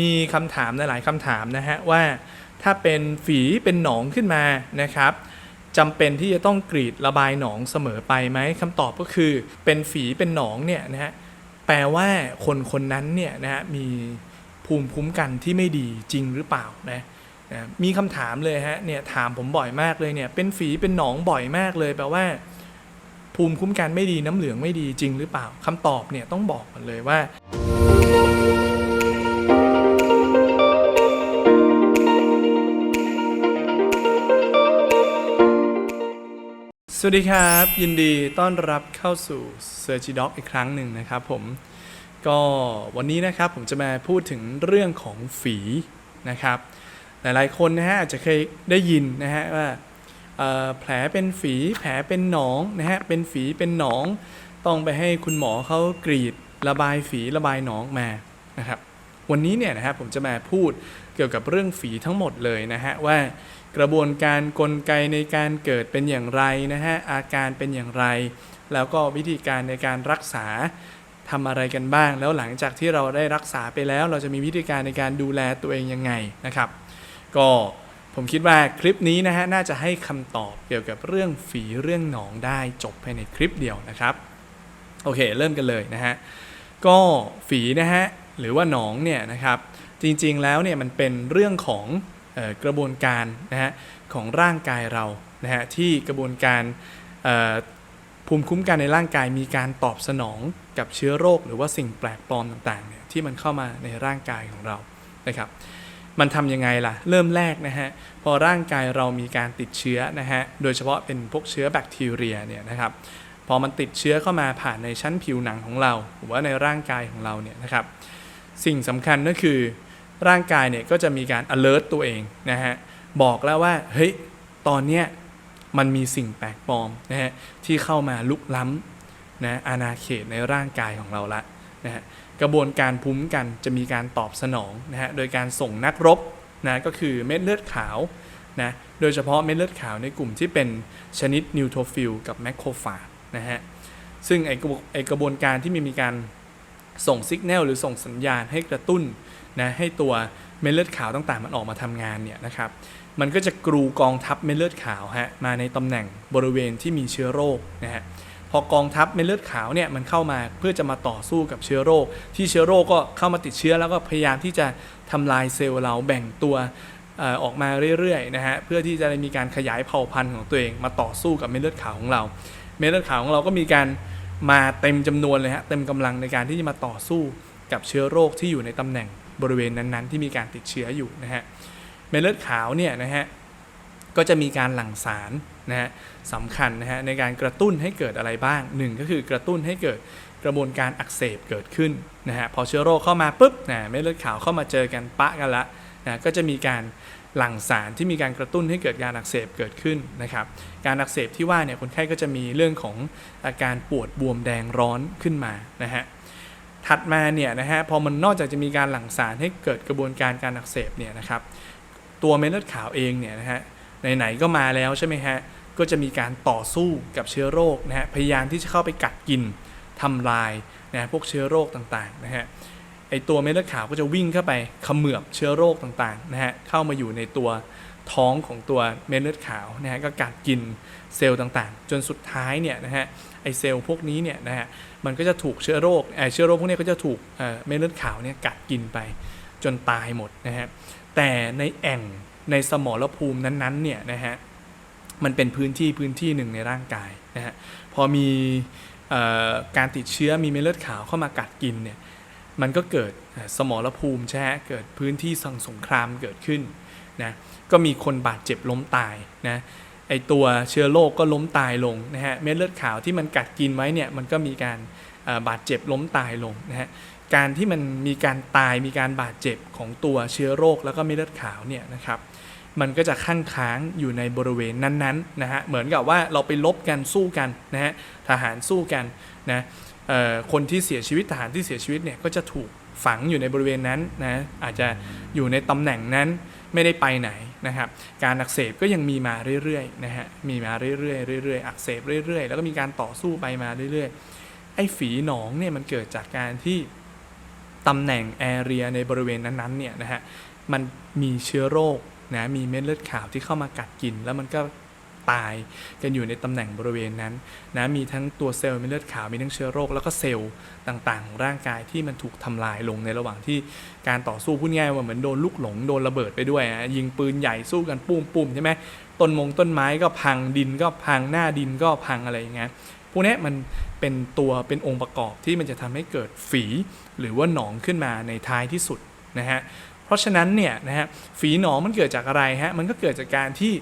มีคำถามหลายคำถามนะฮะว่าถ้าเป็นฝีเป็นหนองขึ้นมานะครับจำเป็นที่จะต้องกรีดระบายหนองเสมอไปไหมคำตอบก็คือเป็นฝีเป็นหนองเนี่ยนะฮะแปลว่าคนคนนั้นเนี่ยนะฮะมีภูมิคุ้มกันที่ไม่ดีจริงหรือเปล่านะนะมีคำถามเลยฮะเนี่ยถามผมบ่อยมากเลยเนี่ยเป็นฝีเป็นหนองบ่อยมากเลยแปลว่า ภูมิคุ้มกันไม่ดีน้ำเหลืองไม่ดีจริงหรือเปล่าคำตอบเนี่ยต้องบอกก่อนเลยว่า วัสดีครับ ยินดีต้อนรับเข้าสู่ Search Doc อีกครั้งหนึ่งนะครับผม ก็วันนี้นะครับผมจะมาพูดถึงเรื่องของฝีนะครับ หลายๆคนนะฮะอาจจะเคยได้ยินนะฮะว่าแผลเป็นฝีแผลเป็นหนองนะฮะเป็นฝีเป็นหนอง ต้องไปให้คุณหมอเขากรีดระบายฝีระบายหนองมานะครับ วันนี้เนี่ยนะครับผมจะมาพูดเกี่ยวกับเรื่องฝีทั้งหมดเลยนะฮะว่ากระบวนการกลไกในการเกิดเป็นอย่างไรนะฮะอาการเป็นอย่างไร แล้วก็วิธีการในการรักษาทำอะไรกันบ้าง แล้วหลังจากที่เราได้รักษาไปแล้ว เราจะมีวิธีการในการดูแลตัวเองยังไงนะครับ ก็ผมคิดว่าคลิปนี้นะฮะน่าจะให้คำตอบเกี่ยวกับเรื่องฝีเรื่องหนองได้จบภายในคลิปเดียวนะครับโอเค เริ่มกันเลยนะฮะก็ฝีนะฮะ หรือว่าหนองเนี่ยนะครับจริงๆแล้วเนี่ยมันเป็นเรื่องของออกระบวนการนะฮะของร่างกายเรานะฮะที่กระบวนการภูมิคุ้มกันในร่างกายมีการตอบสนองกับเชื้อโรค หรือว่าสิ่งแปลกปลอมต่างๆเนี่ยที่มันเข้ามาในร่างกายของเรานะครับมันทำยังไงล่ะ เริ่มแรกนะฮะ พอร่างกายเรามีการติดเชื้อนะฮะ โดยเฉพาะเป็นพวกเชื้อแบคทีเรียเนี่ยนะครับ พอมันติดเชื้อเข้ามาผ่านในชั้นผิวหนังของเรา หรือว่าในร่างกายของเราเนี่ยนะครับ สิ่งสำคัญก็คือร่างกายเนี่ยก็จะมีการ alert ตัวเองนะฮะบอกแล้วว่าเฮ้ยตอนเนี้ยมันมีสิ่งแปลกปลอมนะฮะที่เข้ามาลุกล้ำนะอาณาเขตในร่างกายของเราละนะฮะกระบวนการภูมิคุ้มกันจะมีการตอบสนองนะฮะโดยการส่งนักรบนะก็คือเม็ดเลือดขาวนะโดยเฉพาะเม็ดเลือดขาวในกลุ่มที่เป็นชนิดนิวโทรฟิลกับแมคโครฟาจนะฮะซึ่งไอกระบไอกระบวนการที่มีมีการ ส่งสัญญาณหรือส่งสัญญาณให้กระตุ้นนะให้ตัวเม็ดเลือดขาวต่างๆ มันออกมาทำงานเนี่ยนะครับมันก็จะกรูกองทัพเม็ดเลือดขาวฮะมาในตำแหน่งบริเวณที่มีเชื้อโรคนะฮะพอกองทัพเม็ดเลือดขาวเนี่ยมันเข้ามาเพื่อจะมาต่อสู้กับเชื้อโรค ที่เชื้อโรคก็เข้ามาติดเชื้อแล้วก็พยายามที่จะทำลายเซลล์เราแบ่งตัวออกมาเรื่อยๆนะฮะเพื่อที่จะมีการขยายเผ่าพันธุ์ของตัวเองมาต่อสู้กับเม็ดเลือดขาวของเรา เม็ดเลือดขาวของเราก็มีการ มาเต็มจำนวนเลยฮะเต็มกำลังในการที่จะมาต่อสู้กับเชื้อโรคที่อยู่ในตำแหน่งบริเวณนั้นๆ ที่มีการติดเชื้ออยู่นะฮะเม็ดเลือดขาวเนี่ยนะฮะก็จะมีการหลั่งสารนะฮะสำคัญนะฮะในการกระตุ้นให้เกิดอะไรบ้างหนึ่งก็คือกระตุ้นให้เกิดกระบวนการอักเสบเกิดขึ้นนะฮะพอเชื้อโรคเข้ามาปุ๊บนะเม็ดเลือดขาวเข้ามาเจอกันปะกันละนะก็จะมีการ หลั่งสารที่มีการกระตุ้นให้เกิดการอักเสบเกิดขึ้นนะครับ การอักเสบที่ว่าเนี่ยคนไข้ก็จะมีเรื่องของอาการปวดบวมแดงร้อนขึ้นมานะฮะถัดมาเนี่ยนะฮะพอมันนอกจากจะมีการหลั่งสารให้เกิดกระบวนการการอักเสบเนี่ยนะครับตัวเม็ดเลือดขาวเองเนี่ยนะฮะไหนๆก็มาแล้วใช่ไหมฮะก็จะมีการต่อสู้กับเชื้อโรคนะฮะพยายามที่จะเข้าไปกัดกินทำลายนะฮะพวกเชื้อโรคต่างๆนะฮะ ตัวเม็ดเลือดขาวก็จะวิ่งเข้าไปเขมือบเชื้อโรคต่างๆนะฮะเข้ามาอยู่ในตัวท้องของตัวเม็ดเลือดขาวนะฮะก็กัดกินเซลล์ต่างๆ จนสุดท้ายเนี่ยนะฮะไอเซลล์พวกนี้เนี่ยนะฮะมันก็จะถูกเชื้อโรคไอเชื้อโรคพวกนี้ก็จะถูกเม็ดเลือดขาวเนี่ยกัดกินไปจนตายหมดนะฮะแต่ในแอ่งในสมรภูมินั้นๆเนี่ยนะฮะมันเป็นพื้นที่พื้นที่หนึ่งในร่างกายนะฮะพอมีการติดเชื้อมีเม็ดเลือดขาวเข้ามากัดกินเนี่ย มันก็เกิดสมรภูมิใช่เกิดพื้นที่สังสงครามเกิดขึ้นนะก็มีคนบาดเจ็บล้มตายนะไอตัวเชื้อโรคก็ล้มตายลงนะฮะเม็ดเลือดขาวที่มันกัดกินไว้เนี่ยมันก็มีการบาดเจ็บล้มตายลงนะฮะการที่มันมีการตายมีการบาดเจ็บของตัวเชื้อโรคแล้วก็เม็ดเลือดขาวเนี่ยนะครับมันก็จะคั่งค้างอยู่ในบริเวณนั้นๆนะฮะเหมือนกับว่าเราไปลบกันสู้กันนะฮะทหารสู้กันนะ คนที่เสียชีวิตทหารที่เสียชีวิตเนี่ยก็จะถูกฝังอยู่ในบริเวณนั้นนะอาจจะอยู่ในตำแหน่งนั้นไม่ได้ไปไหนนะครับ การอักเสบก็ยังมีมาเรื่อยๆนะฮะมีมาเรื่อยๆเรื่อยๆอักเสบเรื่อยๆ แล้วก็มีการต่อสู้ไปมาเรื่อยๆ ไอ้ฝีหนองเนี่ยมันเกิดจากการที่ตำแหน่งแอเรียในบริเวณนั้นๆเนี่ยนะฮะมันมีเชื้อโรคนะมีเม็ดเลือดขาวที่เข้ามากัดกิน แล้วมันก็ ตายกันอยู่ในตำแหน่งบริเวณนั้นนะมีทั้งตัวเซลล์ม็ดเลือดขาวมีทั้งเชื้อโรค แล้วก็เซลล์ต่างๆ ของร่างกายที่มันถูกทำลายลงในระหว่างที่การต่อสู้พูดง่ายว่าเหมือนโดนลูกหลงโดนระเบิดไปด้วยอะยิงปืนใหญ่สู้กันปุ้มปุ้มๆใช่ไหมต้นมงต้นไม้ก็พังดินก็พังหน้าดินก็พังอะไรอย่างเงี้ยพวกนี้มันเป็นตัวเป็นองค์ประกอบที่มันจะทำให้เกิดฝีหรือว่าหนองขึ้นมาในท้ายที่สุดนะฮะเพราะฉะนั้นเนี่ยนะฮะฝีหนองมันเกิดจากอะไรฮะมันก็เกิดจากการที่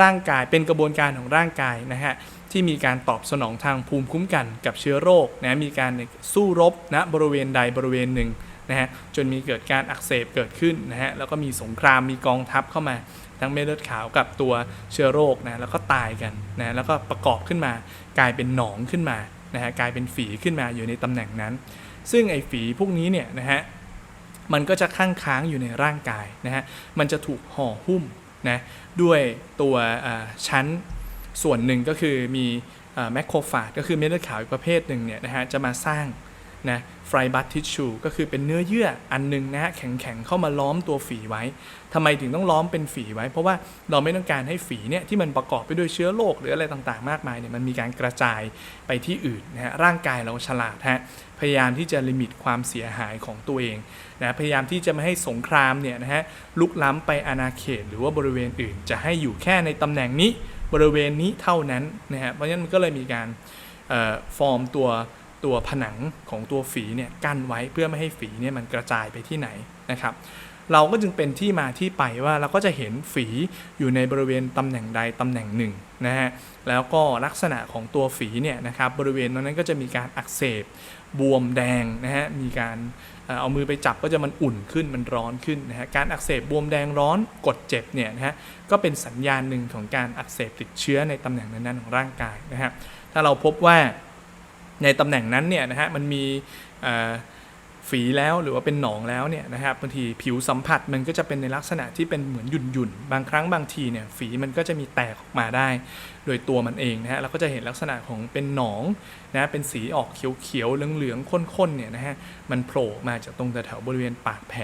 ร่างกายเป็นกระบวนการของร่างกายนะฮะที่มีการตอบสนองทางภูมิคุ้มกันกับเชื้อโรคนะมีการสู้รบณบริเวณใดบริเวณหนึ่งนะฮะจนมีเกิดการอักเสบเกิดขึ้นนะฮะแล้วก็มีสงครามมีกองทัพเข้ามา ทั้งเม็ดเลือดขาวกับตัวเชื้อโรคนะแล้วก็ตายกันนะแล้วก็ประกอบขึ้นมากลายเป็นหนองขึ้นมานะฮะกลายเป็นฝีขึ้นมาอยู่ในตำแหน่งนั้น ซึ่งไอ้ฝีพวกนี้เนี่ยนะฮะมันก็จะค้างค้างอยู่ในร่างกายนะฮะมันจะถูกห่อหุ้ม นะด้วยตัวชั้นส่วนหนึ่งก็คือมีแมคโครฟาจก็คือเม็ดเลือดขาวอีกประเภทหนึ่งเนี่ยนะฮะจะมาสร้าง นะไฟบัตทิชชูก็คือเป็นเนื้อเยื่ออันหนึงนะฮะแข็งๆ เข้ามาล้อมตัวฝีไว้ทำไมถึงต้องล้อมเป็นฝีไว้ เพราะว่าเราไม่ต้องการให้ฝีเนี่ยที่มันประกอบไปด้วยเชื้อโรคหรืออะไรต่างๆ มากมายเนี่ยมันมีการกระจายไปที่อื่นนะฮะร่างกายเราฉลาดฮะพยายามที่จะลิมิตความเสียหายของตัวเองนะพยายามที่จะไม่ให้สงครามเนี่ยนะฮะลุกล้ำไปอาณาเขต หรือว่าบริเวณอื่น จะให้อยู่แค่ในตำแหน่งนี้บริเวณนี้เท่านั้นนะฮะเพราะฉะนั้นมันก็เลยมีการฟอร์มตัว ตัวผนังของตัวฝีเนี่ยกั้นไว้เพื่อไม่ให้ฝีเนี่ยมันกระจายไปที่ไหนนะครับเราก็จึงเป็นที่มาที่ไปว่าเราก็จะเห็นฝีอยู่ในบริเวณตำแหน่งใดตำแหน่งหนึ่งนะฮะแล้วก็ลักษณะของตัวฝีเนี่ยนะครับบริเวณตรงนั้นก็จะมีการอักเสบบวมแดงนะฮะมีการเอามือไปจับก็จะมันอุ่นขึ้นมันร้อนขึ้นนะฮะการอักเสบบวมแดงร้อนกดเจ็บเนี่ยนะฮะก็เป็นสัญญาณหนึ่งของการอักเสบติดเชื้อในตำแหน่งนั้นๆของร่างกายนะฮะถ้าเราพบว่า ในตำแหน่งนั้นเนี่ยนะฮะมันมีฝีแล้วหรือว่าเป็นหนองแล้วเนี่ยนะครับบางทีผิวสัมผัสมันก็จะเป็นในลักษณะที่เป็นเหมือนหยุ่นหยุ่นบางครั้งบางทีเนี่ยฝีมันก็จะมีแตกออกมาได้ โดยตัวมันเองนะฮะเราก็จะเห็นลักษณะของเป็นหนองนะเป็นสีออกเขียวๆเหลืองๆข้นๆเนี่ยนะฮะมันโผล่มาจากตรงแถวบริเวณปากแผล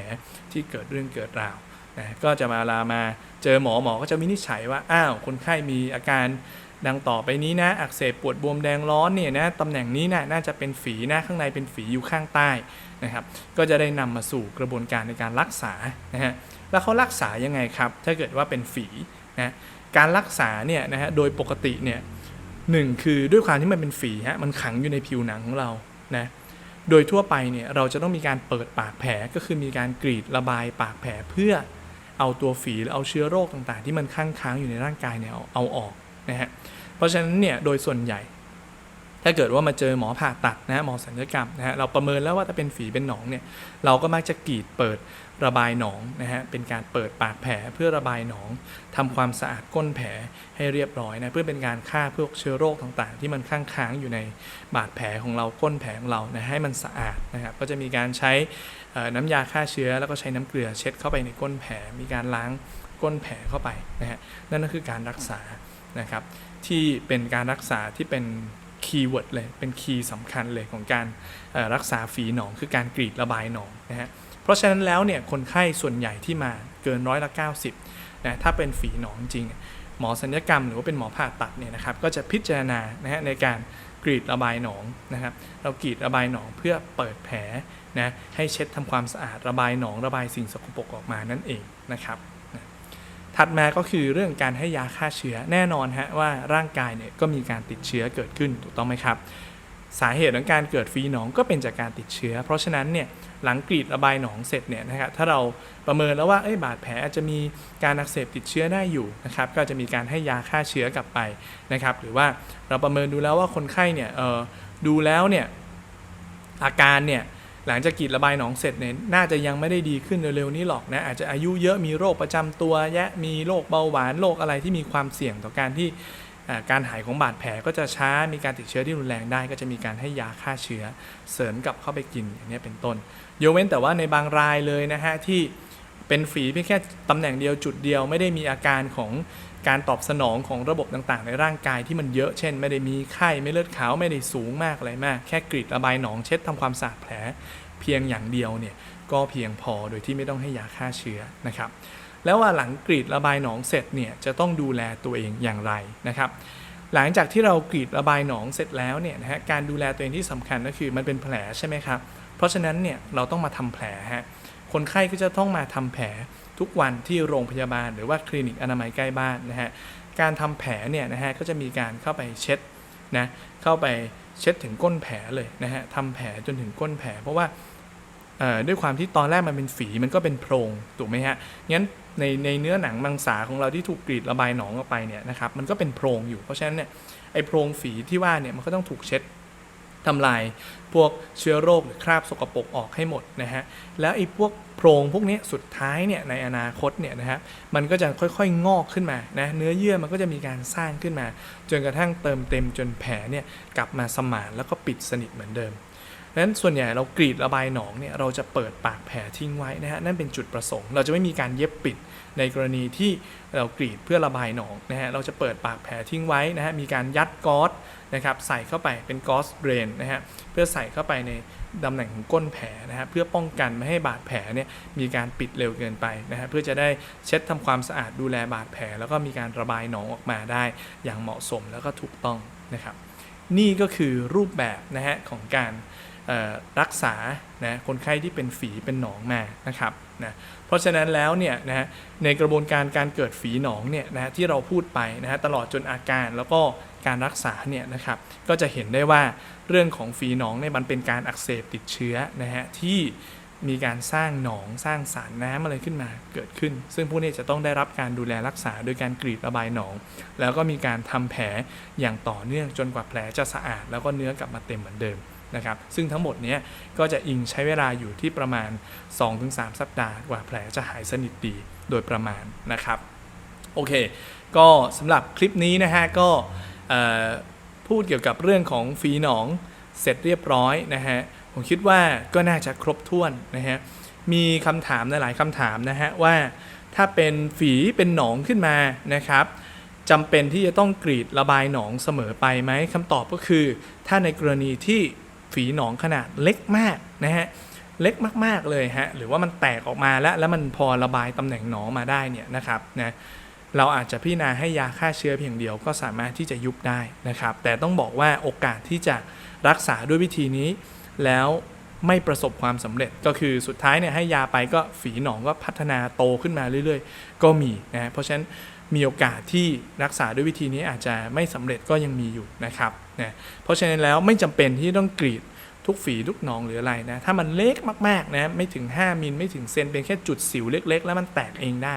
ที่เกิดเรื่องเกิดราวนะก็จะมาลามาเจอหมอหมอก็จะวินิจฉัยว่าอ้าวคนไข้มีอาการ ดังต่อไปนี้นะ อักเสบปวดบวมแดงร้อนเนี่ยนะตำแหน่งนี้นะน่าจะเป็นฝีนะข้างในเป็นฝีอยู่ข้างใต้นะครับ ก็จะได้นำมาสู่กระบวนการในการรักษานะฮะแล้วเขารักษายังไงครับ ถ้าเกิดว่าเป็นฝีนะการรักษาเนี่ยนะฮะโดยปกติเนี่ยหนึ่งคือด้วยความที่มันเป็นฝีฮะมันขังอยู่ในผิวหนังของเรานะโดยทั่วไปเนี่ยเราจะต้องมีการเปิดปากแผลก็คือมีการกรีดระบายปากแผลเพื่อเอาตัวฝีหรือเอาเชื้อโรคต่างๆ ที่มันค้างค้างอยู่ในร่างกายเนี่ยเอาเอาออก นะฮะเพราะฉะนั้นเนี่ยโดยส่วนใหญ่ ถ้าเกิดว่ามาเจอหมอผ่าตัดนะฮะหมอศัลยกรรมนะฮะเราประเมินแล้วว่าถ้าเป็นฝีเป็นหนองเนี่ยเราก็มักจะกรีดเปิดระบายหนองนะฮะเป็นการเปิดปากแผลเพื่อระบายหนองทำความสะอาดก้นแผลให้เรียบร้อยนะเพื่อเป็นการฆ่าพวกเชื้อโรคต่างๆ ที่มันค้างค้างๆอยู่ในบาดแผลของเราก้นแผลของเรานะให้มันสะอาดนะครับก็จะมีการใช้น้ำยาฆ่าเชื้อ แล้วก็ใช้น้ำเกลือเช็ดเข้าไปในก้นแผลมีการล้างก้นแผลเข้าไปนะฮะนั่นก็คือการรักษา นะครับที่เป็นการรักษาที่เป็นคีย์เวิร์ดเลยเป็นคีย์สำคัญเลยของการรักษาฝีหนองคือการกรีดระบายหนองนะฮะเพราะฉะนั้นแล้วเนี่ยคนไข้ส่วนใหญ่ที่มาเกินร้อยละ90นะถ้าเป็นฝีหนองจริง หมอสัญญกรรมหรือว่าเป็นหมอผ่าตัดเนี่ยนะครับก็จะพิจารณานะฮะในการกรีดระบายหนองนะครับเรากรีดระบายหนองเพื่อเปิดแผลนะให้เช็ดทำความสะอาดระบายหนองระบายสิ่งสกปรกออกมานั่นเองนะครับ ถัดมาก็คือเรื่องการให้ยาฆ่าเชื้อแน่นอนฮะว่าร่างกายเนี่ยก็มีการติดเชื้อเกิดขึ้นถูกต้องไหมครับ สาเหตุของการเกิดฝีหนองก็เป็นจากการติดเชื้อ เพราะฉะนั้นเนี่ยหลังกรีดระบายหนองเสร็จเนี่ยนะครับถ้าเราประเมินแล้วว่าเอ้ยบาดแผลอาจจะมีการอักเสบติดเชื้อได้อยู่นะครับก็จะมีการให้ยาฆ่าเชื้อกลับไปนะครับ หรือว่าเราประเมินดูแล้วว่าคนไข้เนี่ยเออดูแล้วเนี่ยอาการเนี่ย หลังจากกรีดระบายหนองเสร็จเนี่ยน่าจะยังไม่ได้ดีขึ้นเร็วๆนี้หรอกนะอาจจะอายุเยอะมีโรคประจำตัวแยะมีโรคเบาหวานโรคอะไรที่มีความเสี่ยงต่อการที่การหายของบาดแผลก็จะช้ามีการติดเชื้อที่รุนแรงได้ ก็จะมีการให้ยาฆ่าเชื้อเสริมกับเข้าไปกินอย่างนี้เป็นต้นยกเว้นแต่ว่าในบางรายเลยนะฮะที่เป็นฝีเพียงแค่ตำแหน่งเดียวจุดเดียวไม่ได้มีอาการของ การตอบสนองของระบบต่างๆ ในร่างกายที่มันเยอะเช่น ไม่ได้มีไข้ไม่เลือดขาวไม่ได้สูงมากอะไรมาก แค่กรีดระบายหนองเช็ดทำความสะอาดแผล เพียงอย่างเดียวเนี่ยก็เพียงพอโดยที่ไม่ต้องให้ยาฆ่าเชื้อนะครับแล้วว่าหลังกรีดระบายหนองเสร็จเนี่ยจะต้องดูแลตัวเองอย่างไรนะครับหลังจากที่เรากรีดระบายหนองเสร็จแล้วเนี่ยนะฮะการดูแลตัวเองที่สำคัญก็คือมันเป็นแผลใช่ไหมครับเพราะฉะนั้นเนี่ยเราต้องมาทำแผลฮะ คนไข้ก็จะต้องมาทำแผลทุกวันที่โรงพยาบาล หรือว่าคลินิกอนามัยใกล้บ้านนะฮะการทำแผลเนี่ยนะฮะก็จะมีการเข้าไปเช็ดนะเข้าไปเช็ดถึงก้นแผลเลยนะฮะทำแผลจนถึงก้นแผล เพราะว่าด้วยความที่ตอนแรกมันเป็นฝีมันก็เป็นโพรงถูกไหมฮะงั้นในในเนื้อหนังมังสาของเราที่ถูกกรีดระบายหนองออกไปเนี่ยนะครับมันก็เป็นโพรงอยู่เพราะฉะนั้นเนี่ยไอ้โพรงฝีที่ว่าเนี่ยมันก็ต้องถูกเช็ด ทำลายพวกเชื้อโรคหรือคราบสกปรกออกให้หมดนะฮะแล้วไอ้พวกโพรงพวกนี้สุดท้ายเนี่ยในอนาคตเนี่ยนะฮะมันก็จะค่อยๆงอกขึ้นมานะเนื้อเยื่อมันก็จะมีการสร้างขึ้นมา จนกระทั่งเติมเต็มจนแผลเนี่ยกลับมาสมานแล้วก็ปิดสนิทเหมือนเดิมดังนั้นส่วนใหญ่เรากรีดระบายหนองเนี่ยเราจะเปิดปากแผลทิ้งไว้นะฮะนั่นเป็นจุดประสงค์ เราจะไม่มีการเย็บปิด ในกรณีที่เรากรีดเพื่อระบายหนองนะฮะเราจะเปิดปากแผลทิ้งไว้นะฮะมีการยัดก๊อซนะครับใส่เข้าไปเป็นก๊อซเบรนนะฮะเพื่อใส่เข้าไปในตำแหน่งของก้นแผลนะฮะเพื่อป้องกันไม่ให้บาดแผลเนี่ยมีการปิดเร็วเกินไปนะฮะเพื่อจะได้เช็ดทำความสะอาดดูแลบาดแผล แล้วก็มีการระบายหนองออกมาได้ อย่างเหมาะสมแล้วก็ถูกต้องนะครับ นี่ก็คือรูปแบบนะฮะของการรักษานะคนไข้ที่เป็นฝีเป็นหนองมานะครับ นะเพราะฉะนั้นแล้วเนี่ยนะฮะในกระบวนการการเกิดฝีหนองเนี่ยนะฮะที่เราพูดไปนะฮะตลอดจนอาการแล้วก็การรักษาเนี่ยนะครับก็จะเห็นได้ว่าเรื่องของฝีหนองเนี่ยมันเป็นการอักเสบติดเชื้อนะฮะที่มีการสร้างหนองสร้างสารน้ำอะไรขึ้นมาเกิดขึ้น ซึ่งพวกนี้จะต้องได้รับการดูแลรักษาโดยการกรีดระบายหนอง แล้วก็มีการทำแผลอย่างต่อเนื่องจนกว่าแผลจะสะอาด แล้วก็เนื้อกลับมาเต็มเหมือนเดิม นะครับ ซึ่งทั้งหมดนี้ก็จะอิงใช้เวลาอยู่ที่ประมาณ 2-3 สัปดาห์กว่าแผลจะหายสนิทดีโดยประมาณนะครับ โอเค ก็สำหรับคลิปนี้นะฮะก็พูดเกี่ยวกับเรื่องของฝีหนองเสร็จเรียบร้อยนะฮะ ผมคิดว่าก็น่าจะครบถ้วนนะฮะ มีคำถามหลายๆคำถามนะฮะว่าถ้าเป็นฝีเป็นหนองขึ้นมานะครับจำเป็นที่จะต้องกรีดระบายหนองเสมอไปไหมคำตอบก็คือ ถ้าในกรณีที่ ฝีหนองขนาดเล็กมากนะฮะเล็กมากๆเลยฮะหรือว่ามันแตกออกมาแล้วแล้วมันพอระบายตำแหน่งหนองมาได้เนี่ยนะครับนะเราอาจจะพิจารณาให้ยาฆ่าเชื้อเพียงเดียวก็สามารถที่จะยุบได้นะครับ แต่ต้องบอกว่าโอกาสที่จะรักษาด้วยวิธีนี้ แล้วไม่ประสบความสำเร็จก็คือสุดท้ายเนี่ยให้ยาไปก็ฝีหนองก็พัฒนาโตขึ้นมาเรื่อยๆ ก็มีนะเพราะฉะนั้นมีโอกาสที่รักษาด้วยวิธีนี้อาจจะไม่สำเร็จก็ยังมีอยู่นะครับ นะเพราะฉะนั้นแล้วไม่จำเป็นที่ต้องกรีดทุกฝีทุกหนองหรืออะไรนะถ้ามันเล็กมากๆนะไม่ถึง 5มิลไม่ถึงเซนเป็นแค่จุดสิวเล็ก ๆ แล้วมันแตกเองได้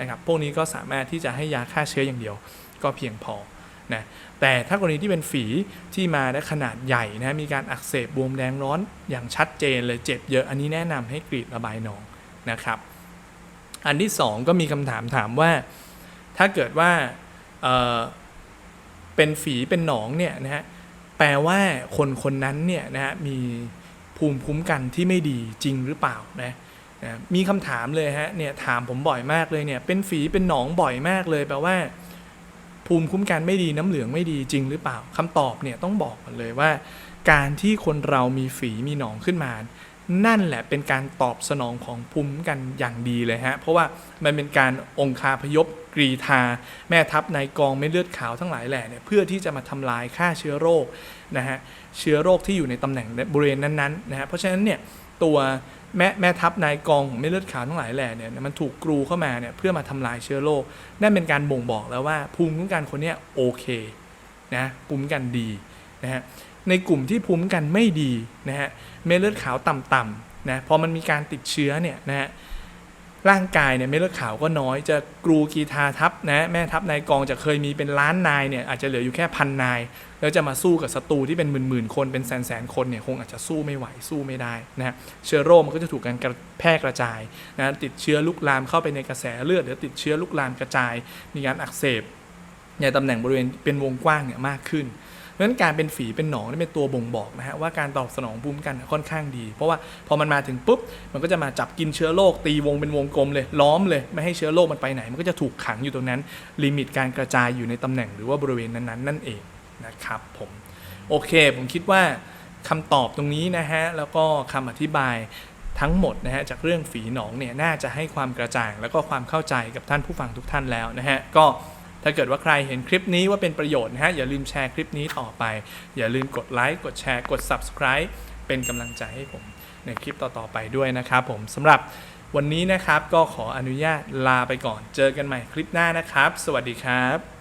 นะครับพวกนี้ก็สามารถที่จะให้ยาฆ่าเชื้ออย่างเดียวก็เพียงพอนะแต่ถ้ากรณีที่เป็นฝีที่มาในขนาดใหญ่นะมีการอักเสบบวมแดงร้อนอย่างชัดเจนเลยเจ็บเยอะอันนี้แนะนำให้กรีดระบายหนองนะครับ อันที่ 2 ก็มีคำถามถามว่า ถ้าเกิดว่า เป็นฝีเป็นหนองเนี่ยนะฮะแปลว่าคนคนนั้นเนี่ยนะฮะมีภูมิคุ้มกันที่ไม่ดีจริงหรือเปล่านะนะมีคำถามเลยฮะเนี่ยถามผมบ่อยมากเลยเนี่ยเป็นฝีเป็นหนองบ่อยมากเลยแปลว่า ภูมิคุ้มกันไม่ดีน้ำเหลืองไม่ดีจริงหรือเปล่าคำตอบเนี่ยต้องบอกก่อนเลยว่า การที่คนเรามีฝีมีหนองขึ้นมา นั่นแหละเป็นการตอบสนองของภูมิคุ้มกันอย่างดีเลยฮะเพราะว่ามันเป็นการองคาพยพ กรีธา แม่ทัพในายกองไม่เลือดขาวทั้งหลายแหล่เนี่ยเพื่อที่จะมาทำลายฆ่าเชื้อโรคนะฮะเชื้อโรคที่อยู่ในตำแหน่งบริเวณนั้นๆนะฮะเพราะฉะนั้นเนี่ยตัวแม่แม่ทัพนายกองของไม่เลือดขาวทั้งหลายแหล่เนี่ยมันถูกกรูเข้ามาเนี่ยเพื่อมาทำลายเชื้อโรคนั่นเป็นการบ่งบอกแล้วว่า ภูมิคุ้มกันคนเนี้ยโอเคนะภูมิคุ้มกันดีนะฮะในกลุ่มที่ภูมิคุ้มกันไม่ดีนะฮะเม็ดเลือดขาวต่ำๆนะพอมันมีการติดเชื้อเนี่ยนะฮะ ร่างกายเนี่ยเม็ดเลือดขาวก็น้อยจะกรูกีทาทัพนะแม่ทัพนายกองจะเคยมีเป็นล้านนายเนี่ยอาจจะเหลืออยู่แค่พันนาย แล้วจะมาสู้กับศัตรูที่เป็นหมื่นๆคนเป็นแสนๆคนเนี่ยคงอาจจะสู้ไม่ไหวสู้ไม่ได้นะฮะเชื้อโรคมันก็จะถูกการแพร่กระจายนะติดเชื้อลุกลามเข้าไปในกระแสเลือดหรือติดเชื้อลุกลามกระจาย มีการอักเสบในตำแหน่งบริเวณเป็นวงกว้างเนี่ยมากขึ้น ราะนั้นการเป็นฝีเป็นหนองนี่เป็นตัวบ่งบอกนะฮะว่าการตอบสนองภูมิคุ้มกันค่อนข้างดี เพราะว่าพอมันมาถึงปุ๊บมันก็จะมาจับกินเชื้อโรคตีวงเป็นวงกลมเลยล้อมเลยไม่ให้เชื้อโรคมันไปไหน มันก็จะถูกขังอยู่ตรงนั้น ลิมิตการกระจายอยู่ในตำแหน่งหรือว่าบริเวณนั้นๆนั่นเองนะครับผมโอเค ผมคิดว่าคำตอบตรงนี้นะฮะแล้วก็คำอธิบายทั้งหมดนะฮะจากเรื่องฝีหนองเนี่ยน่าจะให้ความกระจ่าง แล้วก็ความเข้าใจกับท่านผู้ฟังทุกท่านแล้วนะฮะก็ ถ้าเกิดว่าใครเห็นคลิปนี้ว่าเป็นประโยชน์นะฮะอย่าลืมแชร์คลิปนี้ต่อไป อย่าลืมกดไลค์กดแชร์กด subscribe เป็นกำลังใจให้ผมในคลิปต่อๆไปด้วยนะครับผมสำหรับวันนี้นะครับก็ขออนุญาตลาไปก่อน เจอกันใหม่คลิปหน้านะครับ สวัสดีครับ